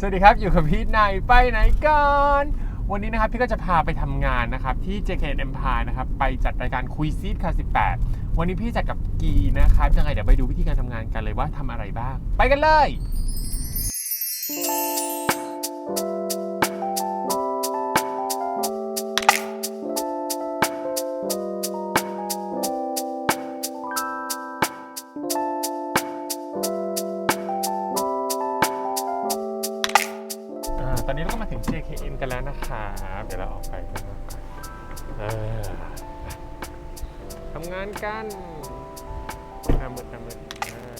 สวัสดีครับ อยู่กับพีทนายไปไหนก่อนวันนี้นะครับพี่ก็จะพาไปทำงานนะครับ ที่ JK Empire นะครับ ไปจัดรายการคุยซีดค่ะ18 วันนี้พี่จัดกับกีนะครับยังไงเดี๋ยวไปดูวิธีการทำงานกันเลยว่าทำอะไรบ้าง ไปกันเลย ตอนนี้เราก็มาถึง JKN กันแล้วนะครับเดี๋ยวเราออกไปข้านกันทำงานกันทำมืดทำมืดอ่า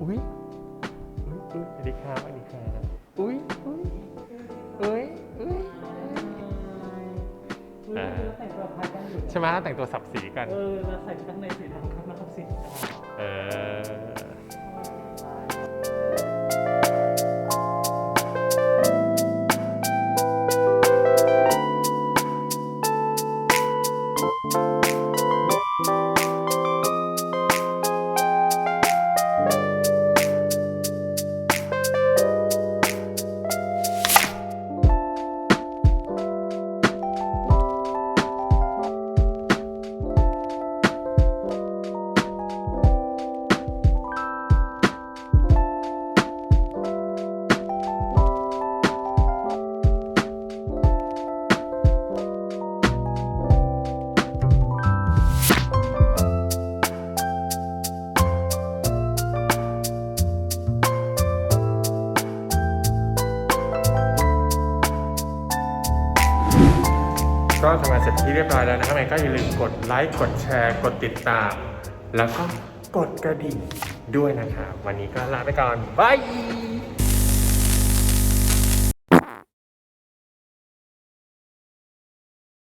อุ้ยอุ้ยอุ้ยสวัสดีครับสวัสดีครับ เออเราแต่งตัวคล้ายกันอยู่นะใช่ไหมแต่งตัวสับสีกัน เออเราใส่ชุดข้างในสีดำข้างนอกสีดำเออ ก็ทำงานเสร็จที่เรียบร้อยแล้วนะครับยังไงก็อย่าลืมกดไลค์กดแชร์กดติดตาม แล้วก็กดกระดิ่งด้วยนะครับ วันนี้ก็ลาไปก่อนบาย